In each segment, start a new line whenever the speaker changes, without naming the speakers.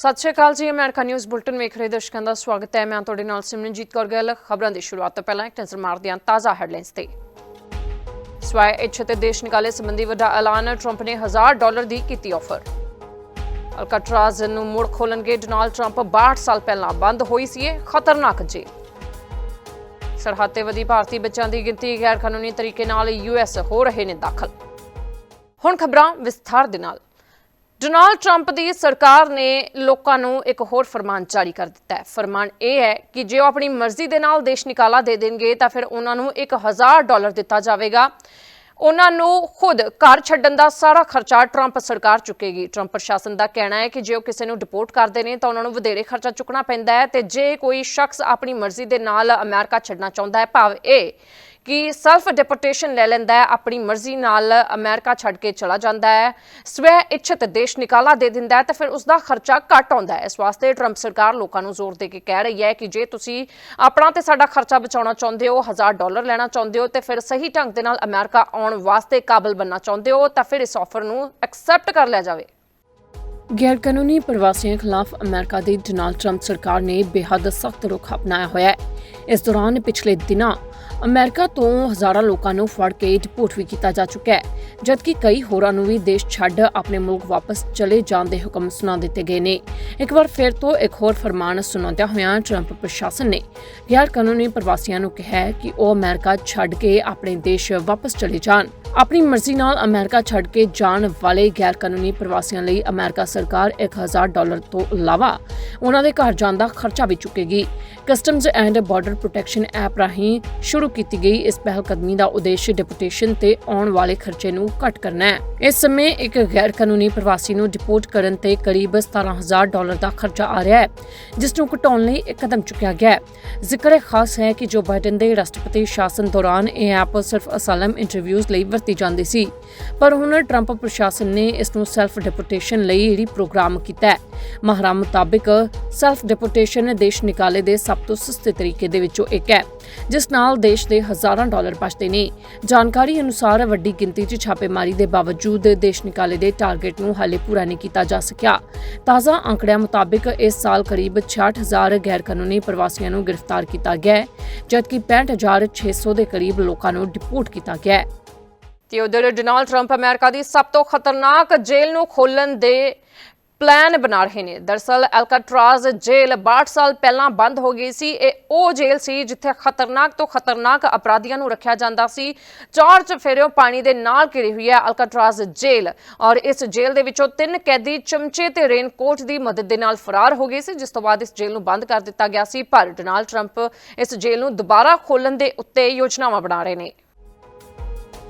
ਸਤਿ ਸ਼੍ਰੀ ਅਕਾਲ ਜੀ America news bulletin ਵੇਖ ਰਹੇ ਦਰਸ਼ਕਾਂ ਦਾ ਸਵਾਗਤ ਹੈ। ਮੈਂ ਤੁਹਾਡੇ ਨਾਲ ਸਿਮਰਨਜੀਤ ਕੌਰ ਗੱਲ। ਖਬਰਾਂ ਦੀ ਸ਼ੁਰੂਆਤ ਤੋਂ ਪਹਿਲਾਂ ਇੱਕ ਨਜ਼ਰ ਮਾਰਦੇ ਹਾਂ ਤਾਜ਼ਾ ਹੈਡਲਾਈਨਸ ਤੇ। ਸਵਾਇ ਇੱਛਾ ਤੇ ਦੇਸ਼ ਨਿਕਾਲੇ ਸੰਬੰਧੀ ਵੱਡਾ ਐਲਾਨ, ਟਰੰਪ ਨੇ 1000 ਡਾਲਰ ਦੀ ਕੀਤੀ ਆਫਰ। ਅਲਕਾਟਰਾਜ਼ ਨੂੰ ਮੁੜ ਖੋਲਣਗੇ ਡੋਨਾਲਡ ਟਰੰਪ 62 ਸਾਲ ਪਹਿਲਾਂ ਬੰਦ ਹੋਈ ਸੀ ਇਹ ਖਤਰਨਾਕ ਜੇ ਸਰਹੱਦ ਤੇ ਵਧੀ ਭਾਰਤੀ ਬੱਚਿਆਂ ਦੀ ਗਿਣਤੀ ਗੈਰ ਕਾਨੂੰਨੀ ਤਰੀਕੇ ਨਾਲ ਯੂਐਸ ਹੋ ਰਹੇ ਨੇ ਦਾਖਲ। ਹੁਣ ਖਬਰਾਂ ਵਿਸਥਾਰ ਦੇ ਨਾਲ। ਡੋਨਾਲਡ ਟਰੰਪ ਦੀ ਸਰਕਾਰ ਨੇ ਲੋਕਾਂ ਨੂੰ ਇੱਕ ਹੋਰ ਫਰਮਾਨ ਜਾਰੀ ਕਰ ਦਿੱਤਾ ਹੈ। ਫਰਮਾਨ ਇਹ ਹੈ ਕਿ ਜੇ ਉਹ ਆਪਣੀ ਮਰਜ਼ੀ ਦੇ ਨਾਲ ਦੇਸ਼ ਨਿਕਾਲਾ ਦੇ ਦੇਣਗੇ, ਤਾਂ ਫਿਰ ਉਹਨਾਂ ਨੂੰ 1000 ਡਾਲਰ ਦਿੱਤਾ ਜਾਵੇਗਾ। ਉਹਨਾਂ ਨੂੰ ਖੁਦ ਘਰ ਛੱਡਣ ਦਾ ਸਾਰਾ ਖਰਚਾ ਟਰੰਪ ਸਰਕਾਰ ਚੁੱਕੇਗੀ। ਟਰੰਪ ਪ੍ਰਸ਼ਾਸਨ ਦਾ ਕਹਿਣਾ ਹੈ ਕਿ ਜੇ ਉਹ ਕਿਸੇ ਨੂੰ ਡਿਪੋਰਟ ਕਰਦੇ ਨੇ, ਤਾਂ ਉਹਨਾਂ ਨੂੰ ਵਧੇਰੇ ਖਰਚਾ ਚੁੱਕਣਾ ਪੈਂਦਾ ਹੈ ਤੇ ਜੇ ਕੋਈ ਸ਼ਖਸ ਆਪਣੀ ਮਰਜ਼ੀ ਦੇ ਨਾਲ ਅਮਰੀਕਾ ਛੱਡਣਾ ਚਾਹੁੰਦਾ ਹੈ, ਭਾਵ ਇਹ ਕਿ ਸੈਲਫ ਡਿਪੋਰਟੇਸ਼ਨ ਲੈ ਲੈਂਦਾ ਹੈ, ਆਪਣੀ ਮਰਜ਼ੀ ਨਾਲ ਅਮਰੀਕਾ ਛੱਡ ਕੇ ਚਲਾ ਜਾਂਦਾ ਹੈ। ਸਵੈ ਇੱਛਤ ਦੇਸ਼ ਨਿਕਾਲਾ ਦੇ ਦਿੰਦਾ ਹੈ ਤਾਂ ਫਿਰ ਉਸ ਦਾ ਖਰਚਾ ਘੱਟ ਆਉਂਦਾ ਹੈ। ਇਸ ਵਾਸਤੇ ਟਰੰਪ ਸਰਕਾਰ ਲੋਕਾਂ ਨੂੰ ਜ਼ੋਰ ਦੇ ਕੇ ਕਹਿ ਰਹੀ ਹੈ ਕਿ ਜੇ ਤੁਸੀਂ ਆਪਣਾ ਤੇ ਸਾਡਾ ਖਰਚਾ ਬਚਾਉਣਾ ਚਾਹੁੰਦੇ ਹੋ 1000 ਡਾਲਰ ਲੈਣਾ ਚਾਹੁੰਦੇ ਹੋ ਤੇ ਫਿਰ ਸਹੀ ਢੰਗ ਦੇ ਨਾਲ ਅਮਰੀਕਾ ਆਉਣ ਵਾਸਤੇ ਕਾਬਲ ਬਣਨਾ ਚਾਹੁੰਦੇ ਹੋ, ਤਾਂ ਫਿਰ ਇਸ ਆਫਰ ਨੂੰ ਐਕਸੈਪਟ ਕਰ ਲਿਆ ਜਾਵੇ। ਗੈਰ ਕਾਨੂੰਨੀ ਪ੍ਰਵਾਸੀਆਂ ਖਿਲਾਫ ਅਮਰੀਕਾ ਦੀ ਡੋਨਾਲਡ ਟਰੰਪ ਸਰਕਾਰ ਨੇ ਬੇਹੱਦ ਸਖਤ ਰੁਖ ਅਪਣਾਇਆ ਹੋਇਆ ਹੈ। ਇਸ ਦੌਰਾਨ ਪਿਛਲੇ ਦਿਨਾਂ ਅਮਰੀਕਾ ਤੋਂ ਹਜ਼ਾਰਾਂ ਲੋਕਾਂ ਨੂੰ ਫੜ ਕੇ ਡਿਪੋਰਟ ਵੀ ਕੀਤਾ ਜਾ ਚੁੱਕਾ ਹੈ, ਜਦਕਿ ਕਈ ਹੋਰਾਂ ਨੂੰ ਵੀ ਦੇਸ਼ ਛੱਡ ਆਪਣੇ ਮੁਲਕ ਵਾਪਸ ਚਲੇ ਜਾਣ ਦੇ ਹੁਕਮ ਸੁਣਾ ਦਿੱਤੇ ਗਏ ਨੇ। ਇੱਕ ਵਾਰ ਫਿਰ ਤੋਂ ਇੱਕ ਹੋਰ ਫਰਮਾਨ ਸੁਣਾਉਂਦਿਆਂ ਹੋਇਆਂ ਟਰੰਪ ਪ੍ਰਸ਼ਾਸਨ ਨੇ ਗੈਰ ਕਾਨੂੰਨੀ ਪ੍ਰਵਾਸੀਆਂ ਨੂੰ ਕਿਹਾ ਕਿ ਉਹ ਅਮਰੀਕਾ ਛੱਡ ਕੇ ਆਪਣੇ ਦੇਸ਼ ਵਾਪਸ ਚਲੇ ਜਾਣ। ਆਪਣੀ ਮਰਜ਼ੀ ਨਾਲ ਅਮਰੀਕਾ ਛੱਡ ਕੇ ਜਾਣ ਵਾਲੇ ਗੈਰ ਕਾਨੂੰਨੀ ਪ੍ਰਵਾਸੀਆਂ ਲਈ ਅਮਰੀਕਾ ਸਰਕਾਰ 1000 ਡਾਲਰ ਤੋਂ ਇਲਾਵਾ ਉਹਨਾਂ ਦੇ ਘਰ ਜਾਣ ਦਾ ਖਰਚਾ ਵੀ ਚੁੱਕੇਗੀ। Customs and border protection app ਰਾਹੀਂ ਸ਼ੁਰੂ ਕੀਤੀ ਗਈ ਇਸ ਪਹਿਲ ਕਦਮੀ ਦਾ ਉਦੇਸ਼ ਡਿਪੋਰਟੇਸ਼ਨ ਤੇ ਆਉਣ ਵਾਲੇ ਖਰਚੇ ਨੂੰ ਘੱਟ ਕਰਨਾ ਹੈ। ਇਸ ਸਮੇਂ ਇੱਕ ਗੈਰ ਕਾਨੂੰਨੀ ਪ੍ਰਵਾਸੀ ਨੂੰ ਡਿਪੋਰਟ ਕਰਨ ਤੇ ਕਰੀਬ 17000 ਡਾਲਰ ਦਾ ਖਰਚਾ ਆ ਰਿਹਾ ਹੈ, ਜਿਸ ਨੂੰ ਘਟਾਉਣ ਲਈ ਇੱਕ ਕਦਮ ਚੁੱਕਿਆ ਗਿਆ ਹੈ। ਜ਼ਿਕਰ ਖਾਸ ਹੈ ਕਿ ਜੋ ਬਾਈਡਨ ਦੇ ਰਾਸ਼ਟਰਪਤੀ ਸ਼ਾਸਨ ਦੌਰਾਨ ਇਹ ਐਪ ਸਿਰਫ ਅਸਾਲਮ ਇੰਟਰਵਿਊਜ਼ ਲਈ ਵਰਤੀ ਜਾਂਦੀ ਸੀ। ਪਰ ਹੁਣ ਟਰੰਪ ਪ੍ਰਸ਼ਾਸਨ ਨੇ ਇਸ ਨੂੰ ਸੈਲਫ ਡਿਪੋਰਟੇਸ਼ਨ ਲਈ ਰੀਪ੍ਰੋਗਰਾਮ ਕੀਤਾ ਹੈ। ਮਾਹਰਾਂ ਮੁਤਾਬਕ ਸੈਲਫ ਡਿਪੋਰਟੇਸ਼ਨ ਦੇਸ਼ ਨਿਕਾਲੇ ਦੇ ਸਭ ਤੋਂ ਸਸਤੇ ਤਰੀਕੇ ਦੇ ਵਿੱਚੋਂ ਇੱਕ ਹੈ, ਜਿਸ ਨਾਲ ਦੇਸ਼ ਦੇ ਹਜ਼ਾਰਾਂ ਡਾਲਰ ਬਚਦੇ ਨੇ। ਜਾਣਕਾਰੀ ਅਨੁਸਾਰ ਵੱਡੀ ਗਿਣਤੀ 'ਚ ਛਾਪੇਮਾਰੀ ਦੇ ਬਾਵਜੂਦ ਦੇਸ਼ ਨਿਕਾਲੇ ਦੇ ਟਾਰਗੇਟ ਨੂੰ ਹਾਲੇ ਪੂਰਾ ਨਹੀਂ ਕੀਤਾ ਜਾ ਸਕਿਆ। ਤਾਜ਼ਾ ਅੰਕੜਿਆਂ ਮੁਤਾਬਕ ਇਸ ਸਾਲ ਕਰੀਬ 66000 ਗੈਰ ਕਾਨੂੰਨੀ ਪ੍ਰਵਾਸੀਆਂ ਨੂੰ ਗ੍ਰਿਫਤਾਰ ਕੀਤਾ ਗਿਆ ਹੈ, ਜਦਕਿ 65600 ਦੇ ਕਰੀਬ ਲੋਕਾਂ ਨੂੰ ਡਿਪੋਰਟ ਕੀਤਾ ਗਿਆ ਹੈ। ਤੇ ਉਧਰ ਡੋਨਾਲਡ ਟਰੰਪ ਅਮਰੀਕਾ ਦੀ ਸਭ ਤੋਂ ਖਤਰਨਾਕ ਜੇਲ੍ਹ ਨੂੰ ਖੋਲਣ ਦੇ ਪਲਾਨ ਬਣਾ ਰਹੇ ਨੇ। ਦਰਸਲ ਐਲਕਾਟਰਾਜ਼ ਜੇਲ੍ਹ 62 ਸਾਲ ਪਹਿਲਾਂ ਬੰਦ ਹੋ ਗਈ ਸੀ। ਇਹ ਉਹ ਜੇਲ੍ਹ ਸੀ ਜਿੱਥੇ ਖਤਰਨਾਕ ਤੋਂ ਖਤਰਨਾਕ ਅਪਰਾਧੀਆਂ ਨੂੰ ਰੱਖਿਆ ਜਾਂਦਾ ਸੀ। ਚਾਰ ਚਫੇਰਿਓਂ ਪਾਣੀ ਦੇ ਨਾਲ ਘਿਰੀ ਹੋਈ ਹੈ ਐਲਕਾਟਰਾਜ਼ ਜੇਲ੍ਹ ਔਰ ਇਸ ਜੇਲ੍ਹ ਦੇ ਵਿੱਚੋਂ ਤਿੰਨ ਕੈਦੀ ਚਮਚੇ ਤੇ ਰੇਨਕੋਟ ਦੀ ਮਦਦ ਦੇ ਨਾਲ ਫਰਾਰ ਹੋ ਗਏ ਸੀ, ਜਿਸ ਤੋਂ ਬਾਅਦ ਇਸ ਜੇਲ੍ਹ ਨੂੰ ਬੰਦ ਕਰ ਦਿੱਤਾ ਗਿਆ ਸੀ। ਪਰ ਡੋਨਾਲਡ ਟਰੰਪ ਇਸ ਜੇਲ੍ਹ ਨੂੰ ਦੁਬਾਰਾ ਖੋਲਣ ਦੇ ਉੱਤੇ ਯੋਜਨਾਵਾਂ ਬਣਾ ਰਹੇ ਨੇ।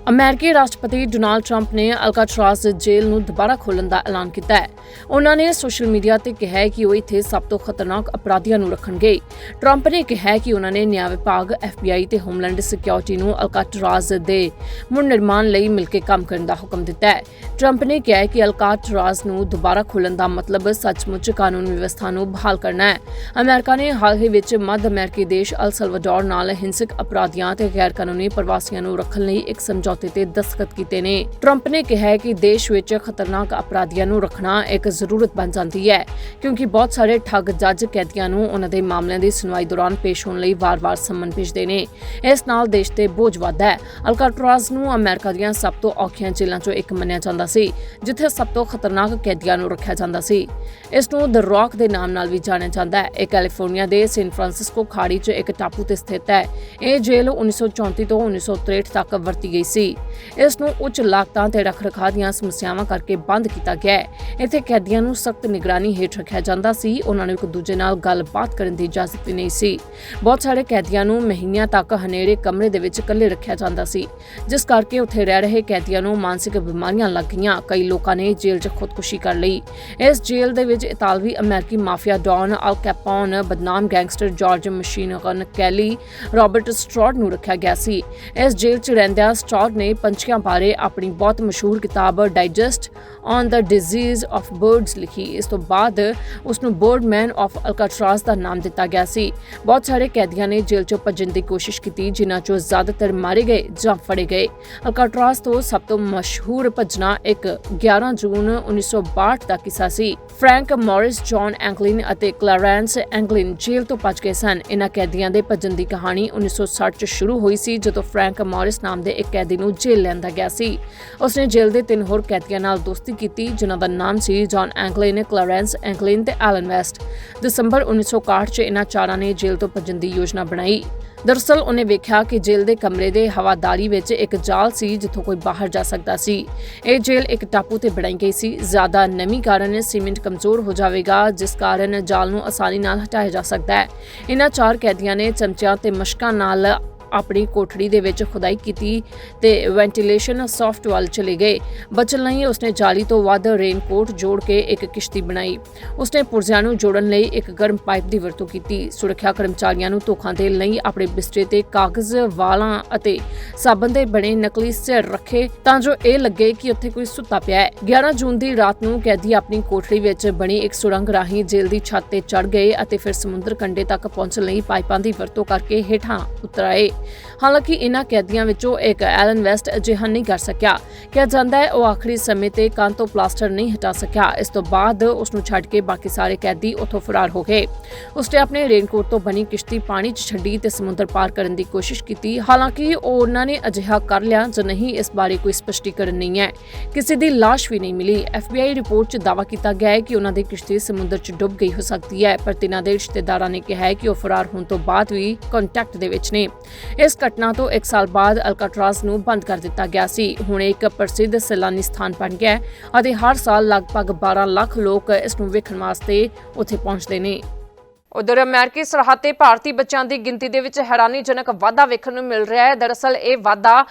ਅਮਰੀਕੀ ਰਾਸ਼ਟਰਪਤੀ ਡੋਨਾਲਡ ਟਰੰਪ ਨੇ ਅਲਕਾਟਰਾਜ਼ ਜੇਲ੍ਹ ਨੂੰ ਦੁਬਾਰਾ ਖੋਲਣ ਦਾ ਐਲਾਨ ਕੀਤਾ ਹੈ। ਉਹਨਾਂ ਨੇ ਸੋਸ਼ਲ ਮੀਡੀਆ ਤੇ ਕਿਹਾ ਹੈ ਕਿ ਉਹ ਇੱਥੇ ਸਭ ਤੋਂ ਖਤਰਨਾਕ ਅਪਰਾਧੀਆਂ ਨੂੰ ਰੱਖਣਗੇ। ਟਰੰਪ ਨੇ ਕਿਹਾ ਹੈ ਕਿ ਉਹਨਾਂ ਨੇ ਨਿਆਂ ਵਿਭਾਗ FBI ਤੇ ਹੋਮਲੈਂਡ ਸਿਕਿਉਰਿਟੀ ਨੂੰ ਅਲਕਾਟਰਾਜ਼ ਦੇ ਮੁੜ ਨਿਰਮਾਣ ਲਈ ਮਿਲ ਕੇ ਕੰਮ ਕਰਨ ਦਾ ਹੁਕਮ ਦਿੱਤਾ ਹੈ। ਟਰੰਪ ਨੇ ਕਿਹਾ ਹੈ ਕਿ ਅਲਕਾਟਰਾਜ਼ ਨੂੰ ਦੁਬਾਰਾ ਖੋਲਣ ਦਾ ਮਤਲਬ ਸੱਚਮੁੱਚ ਕਾਨੂੰਨ ਵਿਵਸਥਾ ਨੂੰ ਬਹਾਲ ਕਰਨਾ ਹੈ। ਅਮਰੀਕਾ ਨੇ ਹਾਲ ਹੀ ਵਿੱਚ ਮੱਧ ਅਮਰੀਕੀ ਦੇਸ਼ ਅਲ ਸਲਵਾਡੋਰ ਨਾਲ ਹਿੰਸਕ ਅਪਰਾਧੀਆਂ ਤੇ ਗੈਰ ਕਾਨੂੰਨੀ ਪ੍ਰਵਾਸੀਆਂ ਨੂੰ ਰੱਖਣ ਲਈ ਇੱਕ ਸਮਝੌਤੇ ਤੇ ਦਸਤਖਤ ਕੀਤੇ ਨੇ। ਟਰੰਪ ਨੇ ਕਿਹਾ ਕਿ ਦੇਸ਼ ਵਿੱਚ ਖਤਰਨਾਕ ਅਪਰਾਧੀਆਂ ਨੂੰ ਰੱਖਣਾ ਇੱਕ ਜ਼ਰੂਰਤ ਬਣ ਜਾਂਦੀ ਹੈ, ਕਿਉਂਕਿ ਬਹੁਤ ਸਾਰੇ ਠੱਗ ਜੱਜ ਕੈਦੀਆਂ ਨੂੰ ਉਹਨਾਂ ਦੇ ਮਾਮਲਿਆਂ ਦੀ ਸੁਣਵਾਈ ਦੌਰਾਨ ਪੇਸ਼ ਹੋਣ ਲਈ ਵਾਰ-ਵਾਰ ਸੰਮਨ ਭੇਜਦੇ ਨੇ। ਇਸ ਨਾਲ ਦੇਸ਼ ਤੇ ਬੋਝ ਵੱਧਦਾ ਹੈ। ਅਲਕਾਟਰਾਜ਼ ਨੂੰ ਅਮਰੀਕਾ ਦੀਆਂ ਸਭ ਤੋਂ ਔਖੀਆਂ ਜੇਲ੍ਹਾਂ 'ਚੋਂ ਇੱਕ ਮੰਨਿਆ ਜਾਂਦਾ ਸੀ, ਜਿੱਥੇ ਸਭ ਤੋਂ ਖਤਰਨਾਕ ਕੈਦੀਆਂ ਨੂੰ ਰੱਖਿਆ ਜਾਂਦਾ ਸੀ। ਇਸ ਨੂੰ ਦ ਰੌਕ ਦੇ ਨਾਮ ਨਾਲ ਵੀ ਜਾਣਿਆ ਜਾਂਦਾ ਹੈ। ਇਹ ਕੈਲੀਫੋਰਨੀਆ ਦੇ ਸੈਨ ਫਰਾਂਸਿਸਕੋ ਖਾੜੀ 'ਚ ਇੱਕ ਟਾਪੂ ਤੇ ਸਥਿਤ ਹੈ। ਇਹ ਜੇਲ੍ਹ 1934 ਤੋਂ 1963 ਤੱਕ ਵਰਤੀ ਗਈ ਸੀ। ਇਸ ਨੂੰ ਉੱਚ ਲਾਗਤਾਂ ਤੇ ਰੱਖ-ਰਖਾਅ ਦੀਆਂ ਸਮੱਸਿਆਵਾਂ ਕਰਕੇ ਬੰਦ ਕੀਤਾ ਗਿਆ ਹੈ। ਇੱਥੇ ਕੈਦੀਆਂ ਨੂੰ ਸਖਤ ਨਿਗਰਾਨੀ ਹੇਠ ਰੱਖਿਆ ਜਾਂਦਾ ਸੀ। ਉਹਨਾਂ ਨੂੰ ਇੱਕ ਦੂਜੇ ਨਾਲ ਗੱਲਬਾਤ ਕਰਨ ਦੀ ਇਜਾਜ਼ਤ ਨਹੀਂ ਸੀ। ਬਹੁਤ ਸਾਰੇ ਕੈਦੀਆਂ ਨੂੰ ਮਹੀਨਿਆਂ ਤੱਕ ਹਨੇਰੇ ਕਮਰੇ ਦੇ ਵਿੱਚ ਇਕੱਲੇ ਰੱਖਿਆ ਜਾਂਦਾ ਸੀ, ਜਿਸ ਕਰਕੇ ਉੱਥੇ ਰਹਿ ਰਹੇ ਕੈਦੀਆਂ ਨੂੰ ਮਾਨਸਿਕ ਬਿਮਾਰੀਆਂ ਲੱਗ ਗਈਆਂ। ਕਈ ਲੋਕਾਂ ਨੇ ਜੇਲ੍ਹ 'ਚ ਖੁਦਕੁਸ਼ੀ ਕਰ ਲਈ। ਇਸ ਜੇਲ੍ਹ ਦੇ ਵਿੱਚ ਇਤਾਲਵੀ ਅਮਰੀਕੀ ਮਾਫੀਆ ਡੌਨ ਅਲ ਕੈਪੋਨ, ਬਦਨਾਮ gangster George machine gun Kelly, Robert Stroud ਨੂੰ ਰੱਖਿਆ ਗਿਆ ਸੀ। ਇਸ ਜੇਲ੍ਹ 'ਚ ਰਹਿੰਦਿਆਂ ਸਟ੍ਰੌਡ ਨੇ ਪੰਛੀਆਂ ਬਾਰੇ ਆਪਣੀ ਬਹੁਤ ਮਸ਼ਹੂਰ ਕਿਤਾਬ digest on the diseases of birds ਲਿਖੀ। ਇਸ ਤੋਂ ਬਾਅਦ ਉਸ ਨੂੰ ਬਰਡਮੈਨ ਆਫ ਅਲਕਾਟਰਾਜ਼ ਦਾ ਨਾਮ ਦਿੱਤਾ ਗਿਆ ਸੀ। ਬਹੁਤ ਸਾਰੇ ਕੈਦੀਆਂ ਨੇ ਜੇਲ੍ਹ 'ਚੋਂ ਭੱਜਣ ਦੀ ਕੋਸ਼ਿਸ਼ ਕੀਤੀ, ਜਿਨ੍ਹਾਂ 'ਚੋਂ ਜ਼ਿਆਦਾਤਰ ਮਾਰੇ ਗਏ ਜਾਂ ਫੜੇ ਗਏ। ਅਲਕਾਟਰਾਜ਼ ਤੋਂ ਸਭ ਤੋਂ ਮਸ਼ਹੂਰ ਭੱਜਣਾ ਇੱਕ 11 ਜੂਨ 1962 ਦਾ ਕਿੱਸਾ ਸੀ। ਫ੍ਰੈਂਕ ਮੌਰਿਸ, ਜੌਨ ਐਂਕਲਿਨ ਅਤੇ ਕਲੈਰੈਂਸ ਐਂਗਲਿਨ ਜੇਲ੍ਹ ਤੋਂ ਭੱਜ ਗਏ ਸਨ। ਇਨ੍ਹਾਂ ਕੈਦੀਆਂ ਦੇ ਭੱਜਣ ਦੀ ਕਹਾਣੀ 1960 ਚ ਸ਼ੁਰੂ ਹੋਈ ਸੀ, ਜਦੋਂ ਫ੍ਰੈਂਕ ਮੌਰਿਸ ਨਾਮ ਦੇ ਇੱਕ ਕੈਦੀ ਨੂੰ ਜੇਲ੍ਹ ਲਿਆਂਦਾ ਗਿਆ ਸੀ। ਉਸਨੇ ਜੇਲ੍ਹ ਦੇ ਤਿੰਨ ਹੋਰ ਕੈਦੀਆਂ ਨਾਲ ਦੋਸਤੀ ਕੀਤੀ, ਜਿਨ੍ਹਾਂ ਦਾ ਨਾਮ ਸੀ ਜੌਨ ਐਂਕਲਿਨ ਕਲੈਰੈਂਸ ਐਂਕਲਿਨ ਤੇ ਐਲਨ ਵੈਸਟ। ਦਸੰਬਰ 1961 ਚ ਇਨ੍ਹਾਂ ਚਾਰਾਂ ਨੇ ਜੇਲ੍ਹ ਤੋਂ ਭੱਜਣ ਦੀ ਯੋਜਨਾ ਬਣਾਈ। ਦਰਅਸਲ ਉਹਨੇ ਵੇਖਿਆ ਕਿ ਜੇਲ੍ਹ ਦੇ ਕਮਰੇ ਦੇ ਹਵਾਦਾਰੀ ਵਿੱਚ ਇੱਕ ਜਾਲ ਸੀ, ਜਿੱਥੋਂ ਕੋਈ ਬਾਹਰ ਜਾ ਸਕਦਾ ਸੀ। ਇਹ ਜੇਲ੍ਹ ਇੱਕ ਟਾਪੂ ਤੇ ਬਣਾਈ ਗਈ ਸੀ। ਜ਼ਿਆਦਾ ਨਮੀ ਕਾਰਨ ਸੀਮੈਂਟ ਕਮਜ਼ੋਰ ਹੋ ਜਾਵੇਗਾ, ਜਿਸ ਕਾਰਨ ਜਾਲ ਨੂੰ ਆਸਾਨੀ ਨਾਲ ਹਟਾਇਆ ਜਾ ਸਕਦਾ ਹੈ। ਇਹਨਾਂ ਚਾਰ ਕੈਦੀਆਂ ਨੇ ਚਮਚਿਆਂ ਤੇ ਮਸ਼ਕਾਂ ਨਾਲ ਆਪਣੀ ਕੋਠੜੀ ਦੇ ਵਿੱਚ ਖੁਦਾਈ ਕੀਤੀ ਤੇ ਵੈਂਟੀਲੇਸ਼ਨ ਸੌਫਟ ਵੱਲ ਚਲੇ ਗਏ। ਬਚਣ ਲਈ ਉਸਨੇ ਜਾਲੀ ਤੋਂ ਵੱਧ ਰੇਨਕੋਟ ਜੋੜ ਕੇ ਇੱਕ ਕਿਸ਼ਤੀ ਬਣਾਈ। ਉਸਨੇ ਪੁਰਜ਼ਿਆਂ ਨੂੰ ਜੋੜਨ ਲਈ ਇੱਕ ਗਰਮ ਪਾਈਪ ਦੀ ਵਰਤੋਂ ਕੀਤੀ। ਸੁਰੱਖਿਆ ਕਰਮਚਾਰੀਆਂ ਨੂੰ ਧੋਖਾ ਦੇਣ ਲਈ ਆਪਣੇ ਬਿਸਤਰੇ ਤੇ ਕਾਗਜ਼, ਵਾਲਾਂ ਅਤੇ ਸਾਬਣ ਦੇ ਬਣੇ ਨਕਲੀ ਸਿਰ ਰੱਖੇ ਤਾਂ ਜੋ ਇਹ ਲੱਗੇ ਕਿ ਉੱਥੇ ਕੋਈ ਸੁੱਤਾ ਪਿਆ ਹੈ। 11 ਜੂਨ ਦੀ ਰਾਤ ਨੂੰ ਕੈਦੀ ਆਪਣੀ ਕੋਠੜੀ ਵਿੱਚ ਬਣੀ ਇੱਕ ਸੁਰੰਗ ਰਾਹੀਂ ਜੇਲ੍ਹ ਦੀ ਛੱਤ ਤੇ ਚੜ ਗਏ ਅਤੇ ਫਿਰ ਸਮੁੰਦਰ ਕੰਢੇ ਤੱਕ ਪਹੁੰਚਣ ਲਈ ਪਾਈਪਾਂ ਦੀ ਵਰਤੋਂ ਕਰਕੇ ਹੇਠਾਂ ਉਤਰ ਆਏ। ਹਾਲਾਂਕਿ ਇਨ੍ਹਾਂ ਕੈਦੀਆਂ ਵਿੱਚੋਂ ਇੱਕ ਐਲਨ ਵੈਸਟ ਅਜਿਹਾ ਨਹੀਂ ਕਰ ਸਕਿਆ। ਕਿਹਾ ਜਾਂਦਾ ਹੈ, ਉਹ ਆਖਰੀ ਸਮੇਂ ਤੇ ਕੰਨ ਤੋਂ ਪਲਾਸਟਰ ਨਹੀਂ ਹਟਾ ਸਕਿਆ। ਇਸ ਤੋਂ ਬਾਅਦ ਉਸ ਨੂੰ ਛੱਡ ਕੇ ਬਾਕੀ ਸਾਰੇ ਕੈਦੀ ਉੱਥੋਂ ਫਰਾਰ ਹੋ ਗਏ। ਉਸਨੇ ਆਪਣੇ ਰੇਨਕੋਟ ਤੋਂ ਬਣੀ ਕਿਸ਼ਤੀ ਪਾਣੀ 'ਚ ਛੱਡੀ ਤੇ ਸਮੁੰਦਰ ਪਾਰ ਕਰਨ ਦੀ ਕੋਸ਼ਿਸ਼ ਕੀਤੀ। ਹਾਲਾਂਕਿ ਉਹਨਾਂ ਨੇ ਅਜਿਹਾ ਕਰ ਲਿਆ, ਜਾਂ ਨਹੀਂ, ਇਸ ਬਾਰੇ ਕੋਈ ਸਪਸ਼ਟੀਕਰਨ ਨਹੀਂ ਹੈ। ਕਿਸੇ ਦੀ ਲਾਸ਼ ਵੀ ਨਹੀਂ ਮਿਲੀ। ਐਫਬੀਆਈ ਰਿਪੋਰਟ 'ਚ ਦਾਅਵਾ ਕੀਤਾ ਗਿਆ ਹੈ ਕਿ ਉਹਨਾਂ ਦੀ ਕਿਸ਼ਤੀ ਸਮੁੰਦਰ 'ਚ ਡੁੱਬ ਗਈ ਹੋ ਸਕਦੀ ਹੈ, ਪਰ ਤਿੰਨਾਂ ਦੇ ਰਿਸ਼ਤੇਦਾਰਾਂ ਨੇ ਕਿਹਾ ਹੈ ਕਿ ਉਹ ਫਰਾਰ ਹੋਣ ਤੋਂ ਬਾਅਦ ਵੀ ਕੰਟੈਕਟ ਦੇ ਵਿੱਚ ਨੇ। ਇਸ ਘਟਨਾ ਤੋਂ 1 ਸਾਲ ਬਾਅਦ ਅਲਕਾਟਰਾਸ ਨੂੰ ਬੰਦ ਕਰ ਦਿੱਤਾ ਗਿਆ ਸੀ। ਹੁਣ ਇਹ ਇੱਕ ਪ੍ਰਸਿੱਧ ਸੈਲਾਨੀ ਸਥਾਨ ਬਣ ਗਿਆ ਹੈ ਅਤੇ ਹਰ ਸਾਲ ਲਗਭਗ 12 ਲੱਖ ਲੋਕ ਇਸ ਨੂੰ ਵੇਖਣ ਵਾਸਤੇ ਉੱਥੇ ਪਹੁੰਚਦੇ ਨੇ। ਉਧਰ ਅਮਰੀਕੀ ਸਰਹੱਦ ਤੇ ਭਾਰਤੀ ਬੱਚਿਆਂ ਦੀ ਗਿਣਤੀ ਦੇ ਵਿੱਚ ਹੈਰਾਨੀਜਨਕ ਵਾਧਾ ਵੇਖਣ ਨੂੰ ਮਿਲ ਰਿਹਾ ਹੈ। ਦਰਅਸਲ ਇਹ ਵਾਧਾ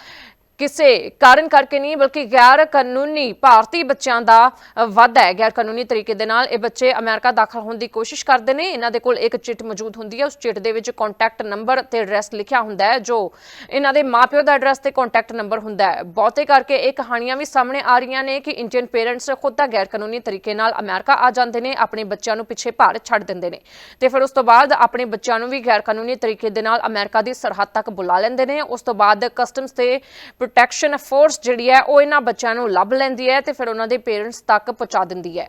ਕਿਸੇ ਕਾਰਨ ਕਰਕੇ ਨਹੀਂ ਬਲਕਿ ਗੈਰ ਕਾਨੂੰਨੀ ਭਾਰਤੀ ਬੱਚਿਆਂ ਦਾ ਅ, ਵਾਧਾ ਹੈ। ਗੈਰ ਕਾਨੂੰਨੀ ਤਰੀਕੇ ਦੇ ਨਾਲ ਇਹ ਬੱਚੇ ਅਮਰੀਕਾ ਦਾਖਲ ਹੋਣ ਦੀ ਕੋਸ਼ਿਸ਼ ਕਰਦੇ ਨੇ। ਇਹਨਾਂ ਦੇ ਕੋਲ ਇੱਕ ਚਿੱਟ ਮੌਜੂਦ ਹੁੰਦੀ ਹੈ। ਉਸ ਚਿੱਟ ਦੇ ਵਿੱਚ ਕੰਟੈਕਟ ਨੰਬਰ ਤੇ ਐਡਰੈਸ ਲਿਖਿਆ ਹੁੰਦਾ ਹੈ ਜੋ ਇਹਨਾਂ ਦੇ ਮਾਪਿਓ ਦਾ ਐਡਰੈਸ ਤੇ ਕੰਟੈਕਟ ਨੰਬਰ ਹੁੰਦਾ ਹੈ। ਬਹੁਤੇ ਕਰਕੇ ਇਹ ਕਹਾਣੀਆਂ ਵੀ ਸਾਹਮਣੇ ਆ ਰਹੀਆਂ ਨੇ ਕਿ ਇੰਡੀਅਨ ਪੇਰੈਂਟਸ ਖੁਦ ਤਾਂ ਗੈਰ ਕਾਨੂੰਨੀ ਤਰੀਕੇ ਨਾਲ ਅਮਰੀਕਾ ਆ ਜਾਂਦੇ ਨੇ ਆਪਣੇ ਬੱਚਿਆਂ ਨੂੰ ਪਿੱਛੇ ਭਾਰਤ ਛੱਡ ਦਿੰਦੇ ਨੇ। ਤੇ ਫਿਰ ਉਸ ਤੋਂ ਬਾਅਦ ਆਪਣੇ ਬੱਚਿਆਂ ਨੂੰ ਵੀ ਗੈਰ ਕਾਨੂੰਨੀ ਤਰੀਕੇ ਦੇ ਨਾਲ ਅਮਰੀਕਾ ਦੀ ਸਰਹੱਦ ਤੱਕ ਬੁਲਾ ਲੈਂਦੇ ਨੇ। ਉਸ ਤੋਂ ਬਾਅਦ ਕਸਟਮਸ ਤੇ ਪ੍ਰੋਟੈਕਸ਼ਨ ਫੋਰਸ ਜਿਹੜੀ ਹੈ ਉਹ ਇਹਨਾਂ ਬੱਚਿਆਂ ਨੂੰ ਲੱਭ ਲੈਂਦੀ ਹੈ ਤੇ ਫਿਰ ਉਹਨਾਂ ਦੇ ਪੇਰੈਂਟਸ ਤੱਕ ਪਹੁੰਚਾ ਦਿੰਦੀ ਹੈ।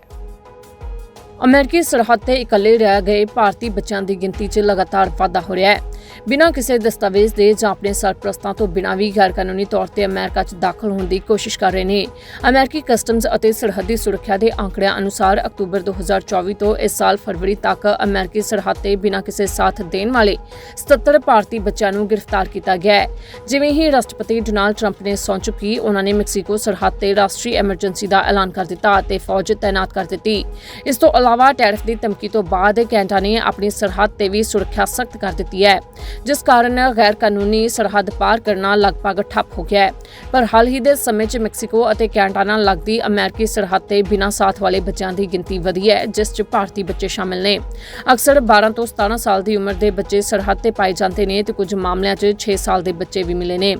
ਅਮਰੀਕੀ ਸਰਹੱਦ ਤੇ ਇਕੱਲੇ ਰਹਿ ਗਏ ਭਾਰਤੀ ਬੱਚਿਆਂ ਦੀ ਗਿਣਤੀ 'ਚ ਲਗਾਤਾਰ ਵਾਧਾ ਹੋ ਰਿਹਾ ਹੈ। ਬਿਨਾਂ ਕਿਸੇ ਦਸਤਾਵੇਜ਼ ਦੇ ਜਾਂ ਆਪਣੇ ਸਰਪ੍ਰਸਤਾਂ ਤੋਂ ਬਿਨਾਂ ਵੀ ਗੈਰ ਕਾਨੂੰਨੀ ਤੌਰ ਤੇ ਅਮਰੀਕਾ 'ਚ ਦਾਖਲ ਹੋਣ ਦੀ ਕੋਸ਼ਿਸ਼ ਕਰ ਰਹੇ ਨੇ। ਅਮਰੀਕੀ ਕਸਟਮਜ਼ ਅਤੇ ਸਰਹੱਦੀ ਸੁਰੱਖਿਆ ਦੇ ਅੰਕੜਿਆਂ ਅਨੁਸਾਰ ਅਕਤੂਬਰ 2024 ਤੋਂ ਇਸ ਸਾਲ ਫਰਵਰੀ ਤੱਕ ਅਮਰੀਕੀ ਸਰਹੱਦ ਤੇ ਬਿਨਾਂ ਕਿਸੇ ਸਾਥ ਦੇਣ ਵਾਲੇ 77 ਭਾਰਤੀ ਬੱਚਿਆਂ ਨੂੰ ਗ੍ਰਿਫਤਾਰ ਕੀਤਾ ਗਿਆ ਹੈ। ਜਿਵੇਂ ਹੀ ਰਾਸ਼ਟਰਪਤੀ ਡੋਨਾਲਡ ਟਰੰਪ ਨੇ ਸਹੁੰ ਚੁੱਕੀ, ਉਹਨਾਂ ਨੇ ਮੈਕਸੀਕੋ ਸਰਹੱਦ ਤੇ ਰਾਸ਼ਟਰੀ ਐਮਰਜੈਂਸੀ ਦਾ ਐਲਾਨ ਕਰ ਦਿੱਤਾ ਅਤੇ ਫੌਜ ਤਾਇਨਾਤ ਕਰ ਦਿੱਤੀ। ਇਸ ਤੋਂ ਇਲਾਵਾ ਟੈਰਿਫ ਦੀ ਧਮਕੀ ਤੋਂ ਬਾਅਦ ਕੈਨੇਡਾ ਨੇ ਆਪਣੀ ਸਰਹੱਦ ਤੇ ਵੀ ਸੁਰੱਖਿਆ ਸਖਤ ਕਰ ਦਿੱਤੀ ਹੈ। ਜਿਸ ਕਾਰਨ ਗੈਰ ਕਾਨੂੰਨੀ ਸਰਹੱਦ ਪਾਰ ਕਰਨਾ ਲਗਭਗ ਠੱਪ ਹੋ ਗਿਆ ਹੈ। ਪਰ ਹਾਲ ਹੀ ਦੇ ਸਮੇਂ 'ਚ ਮੈਕਸੀਕੋ ਅਤੇ ਕੈਨੇਡਾ ਨਾਲ ਲੱਗਦੀ ਅਮਰੀਕੀ ਸਰਹੱਦ ਤੇ ਬਿਨਾਂ ਸਾਥ ਵਾਲੇ ਬੱਚਿਆਂ ਦੀ ਗਿਣਤੀ ਵਧੀ ਹੈ, ਜਿਸ 'ਚ ਭਾਰਤੀ ਬੱਚੇ ਸ਼ਾਮਿਲ ਨੇ। ਅਕਸਰ 12 ਤੋਂ 17 ਸਾਲ ਦੀ ਉਮਰ ਦੇ ਬੱਚੇ ਸਰਹੱਦ ਤੇ ਪਾਏ ਜਾਂਦੇ ਨੇ ਤੇ ਕੁਝ ਮਾਮਲਿਆਂ 'ਚ 6 ਸਾਲ ਦੇ ਬੱਚੇ ਵੀ ਮਿਲੇ ਨੇ।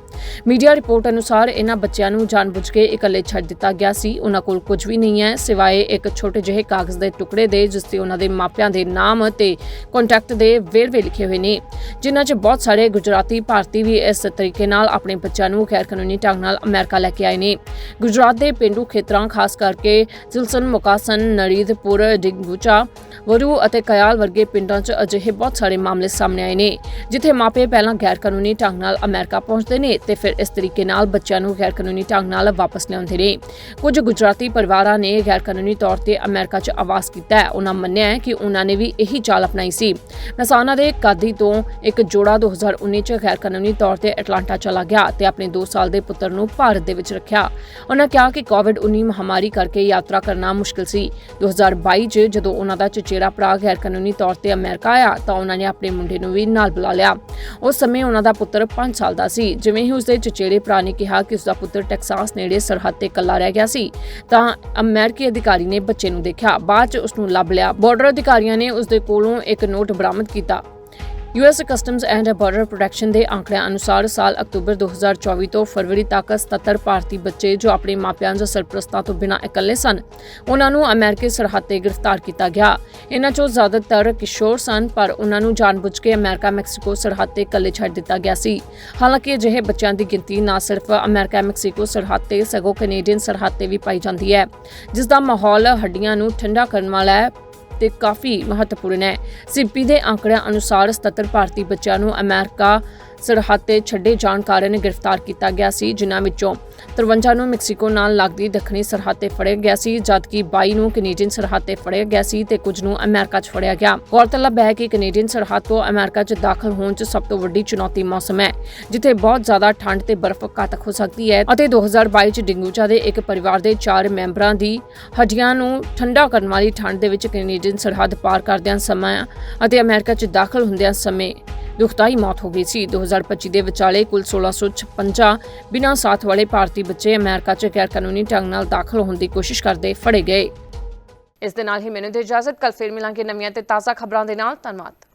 ਮੀਡੀਆ ਰਿਪੋਰਟ ਅਨੁਸਾਰ ਇਹਨਾਂ ਬੱਚਿਆਂ ਨੂੰ ਜਾਣਬੁੱਝ ਕੇ ਇਕੱਲੇ ਛੱਡ ਦਿੱਤਾ ਗਿਆ ਸੀ। ਉਹਨਾਂ ਕੋਲ ਕੁਝ ਵੀ ਨਹੀਂ ਹੈ, ਸਿਵਾਏ ਇੱਕ ਛੋਟੇ ਜਿਹੇ ਕਾਗਜ਼ ਦੇ ਟੁਕੜੇ ਦੇ, ਜਿਸ ਤੇ ਉਹਨਾਂ ਦੇ ਮਾਪਿਆਂ ਦੇ ਨਾਮ ਤੇ ਕੰਟੈਕਟ ਦੇ ਵੇਰਵੇ ਲਿਖੇ ਹੋਏ ਨੇ। ਜਿਨ੍ਹਾਂ 'ਚ ਬਹੁਤ ਸਾਰੇ ਗੁਜਰਾਤੀ ਭਾਰਤੀ ਵੀ ਇਸ ਤਰੀਕੇ ਨਾਲ ਆਪਣੇ ਬੱਚਿਆਂ ਨੂੰ ਗੈਰ ਕਾਨੂੰਨੀ ਢੰਗ ਨਾਲ ਅਮਰੀਕਾ ਲੈ ਕੇ ਆਏ ਨੇ। ਗੁਜਰਾਤ ਦੇ ਪਿੰਡੂ ਖੇਤਰਾਂ, ਖਾਸ ਕਰਕੇ ਜ਼ਿਲਸਨ ਮੁਕਾਸਨ, ਨਰੀਦਪੁਰ, ਡਿੰਗੂਚਾ, ਵਰੂ ਅਤੇ ਕਯਾਲ ਵਰਗੇ ਪਿੰਡਾਂ 'ਚ ਅਜਿਹੇ ਬਹੁਤ ਸਾਰੇ ਮਾਮਲੇ ਸਾਹਮਣੇ ਆਏ ਨੇ, ਜਿੱਥੇ ਮਾਪੇ ਪਹਿਲਾਂ ਗੈਰ ਕਾਨੂੰਨੀ ਢੰਗ ਨਾਲ ਅਮਰੀਕਾ ਪਹੁੰਚਦੇ ਨੇ ਤੇ ਫਿਰ ਇਸ ਤਰੀਕੇ ਨਾਲ ਬੱਚਿਆਂ ਨੂੰ ਗੈਰ ਕਾਨੂੰਨੀ ਢੰਗ ਨਾਲ ਵਾਪਸ ਲਿਆਉਂਦੇ ਨੇ। ਕੁਝ ਗੁਜਰਾਤੀ ਪਰਿਵਾਰਾਂ ਨੇ ਗੈਰ ਕਾਨੂੰਨੀ ਤੌਰ ਤੇ ਅਮਰੀਕਾ 'ਚ ਆਵਾਸ ਕੀਤਾ ਹੈ। ਉਹਨਾਂ ਮੰਨਿਆ ਹੈ ਕਿ ਉਹਨਾਂ ਨੇ ਵੀ ਇਹੀ ਚਾਲ ਅਪਣਾਈ ਸੀ। ਨਸਾਨਾ ਦੇ ਕਾਦੀ ਤੋਂ ਇੱਕ ਜੋੜਾ 2019 ਚ ਗੈਰ ਕਾਨੂੰਨੀ ਤੌਰ ਤੇ ਐਟਲਾਂਟਾ ਚਲਾ ਗਿਆ ਤੇ ਆਪਣੇ 2 ਸਾਲ ਦੇ ਪੁੱਤਰ ਨੂੰ ਭਾਰਤ ਦੇ ਵਿੱਚ ਰੱਖਿਆ। ਉਹਨਾਂ ਕਿਹਾ ਕਿ ਕੋਵਿਡ-19 ਮਹਾਮਾਰੀ ਕਰਕੇ ਯਾਤਰਾ ਕਰਨਾ ਮੁਸ਼ਕਲ ਸੀ। 2022 ਚ ਜਦੋਂ ਉਹਨਾਂ ਦਾ ਚਚੇਰਾ ਭਰਾ ਗੈਰ ਕਾਨੂੰਨੀ ਤੌਰ ਤੇ ਅਮਰੀਕਾ ਆਇਆ ਤਾਂ ਉਹਨਾਂ ਨੇ ਆਪਣੇ ਮੁੰਡੇ ਨੂੰ ਵੀ ਨਾਲ ਬੁਲਾ ਲਿਆ। ਉਸ ਸਮੇਂ ਉਹਨਾਂ ਦਾ ਪੁੱਤਰ 5 ਸਾਲ ਦਾ ਸੀ। ਜਿਵੇਂ ਹੀ ਉਸਦੇ ਚਚੇਰੇ ਭਰਾ ਨੇ ਕਿਹਾ ਕਿ ਉਸਦਾ ਪੁੱਤਰ ਟੈਕਸਾਸ ਨੇੜੇ ਸਰਹੱਦ ਤੇ ਇਕੱਲਾ ਰਹਿ ਗਿਆ ਸੀ, ਤਾਂ ਅਮਰੀਕੀ ਅਧਿਕਾਰੀ ਨੇ ਬੱਚੇ ਨੂੰ ਦੇਖਿਆ। ਬਾਅਦ ਚ ਉਸ ਨੂੰ ਲੱਭ ਲਿਆ। ਬਾਰਡਰ ਅਧਿਕਾਰੀਆਂ ਨੇ ਉਸ ਦੇ ਕੋਲੋਂ ਇੱਕ ਨੋਟ ਬਰਾਮਦ ਕੀਤਾ। US customs and border protection ਦੇ ਅੰਕੜਿਆਂ ਅਨੁਸਾਰ ਸਾਲ ਅਕਤੂਬਰ 2024 ਤੋਂ ਫਰਵਰੀ ਤੱਕ 77 ਭਾਰਤੀ ਬੱਚੇ ਜੋ ਆਪਣੇ ਮਾਪਿਆਂ ਜਾਂ ਸਰਪ੍ਰਸਤਾਂ ਤੋਂ ਬਿਨਾਂ ਇਕੱਲੇ ਸਨ, ਉਹਨਾਂ ਨੂੰ ਅਮਰੀਕੀ ਸਰਹੱਦ ਤੇ ਗ੍ਰਿਫਤਾਰ ਕੀਤਾ ਗਿਆ। ਇਹਨਾਂ ਚੋਂ ਜ਼ਿਆਦਾਤਰ ਕਿਸ਼ੋਰ ਸਨ, ਪਰ ਉਹਨਾਂ ਨੂੰ ਜਾਣਬੁੱਝ ਕੇ ਅਮਰੀਕਾ ਮੈਕਸੀਕੋ ਸਰਹੱਦ ਤੇ ਇਕੱਲੇ ਛੱਡ ਦਿੱਤਾ ਗਿਆ ਸੀ। ਹਾਲਾਂਕਿ ਅਜਿਹੇ ਬੱਚਿਆਂ ਦੀ ਗਿਣਤੀ ਨਾ ਸਿਰਫ ਅਮਰੀਕਾ ਮੈਕਸੀਕੋ ਸਰਹੱਦ ਤੇ ਸਗੋਂ ਕੈਨੇਡੀਅਨ ਸਰਹੱਦ ਤੇ ਵੀ ਪਾਈ ਜਾਂਦੀ ਹੈ, ਜਿਸ ਦਾ ਮਾਹੌਲ ਹੱਡੀਆਂ ਨੂੰ ਠੰਡਾ ਕਰਨ ਵਾਲਾ ਹੈ। ਤੇ ਕਾਫੀ ਮਹੱਤਵਪੂਰਨ ਹੈ। ਸਿਪੀ ਦੇ ਅੰਕੜਿਆਂ ਅਨੁਸਾਰ 77 ਭਾਰਤੀ ਬੱਚਿਆਂ ਨੂੰ ਅਮਰੀਕਾ ਸਰਹੱਦ ਤੇ ਛੱਡੇ ਜਾਣ ਕਾਰਨ ਗ੍ਰਿਫਤਾਰ ਕੀਤਾ ਗਿਆ ਸੀ, ਜਿਨ੍ਹਾਂ ਵਿੱਚੋਂ 53 ਨੂੰ ਮੈਕਸੀਕੋ ਨਾਲ ਲੱਗਦੀ ਦੱਖਣੀ ਸਰਹੱਦ ਤੇ ਫੜਿਆ ਗਿਆ ਸੀ, ਜਦਕਿ 22 ਨੂੰ ਕੈਨੇਡੀਅਨ ਸਰਹੱਦ ਤੇ ਫੜਿਆ ਗਿਆ ਸੀ ਤੇ ਕੁਝ ਨੂੰ ਅਮਰੀਕਾ 'ਚ ਫੜਿਆ ਗਿਆ। ਗੌਰਤਲਬ ਹੈ ਕਿ ਕੈਨੇਡੀਅਨ ਸਰਹੱਦ ਤੋਂ ਅਮਰੀਕਾ 'ਚ ਦਾਖਲ ਹੋਣ 'ਚ ਸਭ ਤੋਂ ਵੱਡੀ ਚੁਣੌਤੀ ਮੌਸਮ ਹੈ, ਜਿੱਥੇ ਬਹੁਤ ਜ਼ਿਆਦਾ ਠੰਡ ਤੇ ਬਰਫ਼ ਘਾਤਕ ਹੋ ਸਕਦੀ ਹੈ ਅਤੇ 2022 'ਚ ਡਿੰਗੂਚਾ ਦੇ ਇੱਕ ਪਰਿਵਾਰ ਦੇ 4 ਮੈਂਬਰਾਂ ਦੀ ਹੱਡੀਆਂ ਨੂੰ ਠੰਡਾ ਕਰਨ ਵਾਲੀ ਠੰਡ ਦੇ ਵਿੱਚ ਕੈਨੇਡੀਅਨ ਸਰਹੱਦ ਪਾਰ ਕਰਦਿਆਂ ਸਮਾਂ ਅਤੇ ਅਮਰੀਕਾ 'ਚ ਦਾਖਲ ਹੁੰਦਿਆਂ ਸਮੇਂ ਦੁਖਦਾਈ ਮੌਤ ਹੋ ਗਈ ਸੀ। 2025 ਦੇ ਵਿਚਾਲੇ ਕੁੱਲ 1656 ਬਿਨਾਂ ਸਾਥ ਵਾਲੇ ਭਾਰਤੀ ਬੱਚੇ ਅਮਰੀਕਾ 'ਚ ਗੈਰ ਕਾਨੂੰਨੀ ਢੰਗ ਨਾਲ ਦਾਖਲ ਹੋਣ ਦੀ ਕੋਸ਼ਿਸ਼ ਕਰਦੇ ਫੜੇ ਗਏ। ਇਸ ਦੇ ਨਾਲ ਹੀ ਮੈਨੂੰ ਦੇ ਇਜਾਜ਼ਤ। ਕੱਲ ਫੇਰ ਮਿਲਾਂਗੇ ਨਵੀਆਂ ਤੇ ਤਾਜ਼ਾ ਖਬਰਾਂ ਦੇ ਨਾਲ। ਧੰਨਵਾਦ।